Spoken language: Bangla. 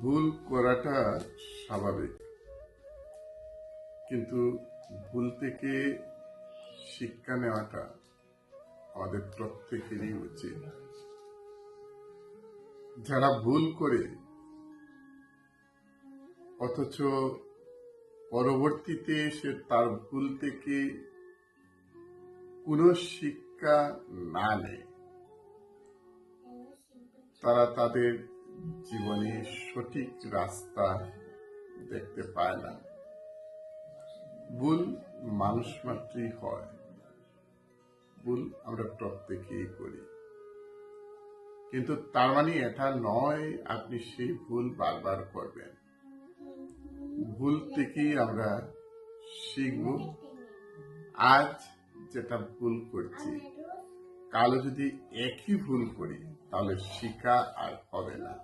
ভুল করাটা স্বাভাবিক। কিন্তু ভুল থেকে শিক্ষা নেওয়াটা আমাদের প্রত্যেকেরই উচিত। যারা ভুল করে, অথচ পরবর্তীতে সে তার ভুল থেকে কোনো শিক্ষা না নেয়। তারা তাদের জীবনে সঠিক রাস্তা দেখতে পায় না। ভুল মানুষ মাত্রই হয়। ভুল আমরা প্রত্যেকেই করি। কিন্তু তার মানে এটা নয়, আপনি সেই ভুল বারবার করবেন। ভুল থেকেই আমরা শিখব। আজ যেটা ভুল করছি কালো যদি একই ভুল করি তাহলে শিক্ষা আর হবে না।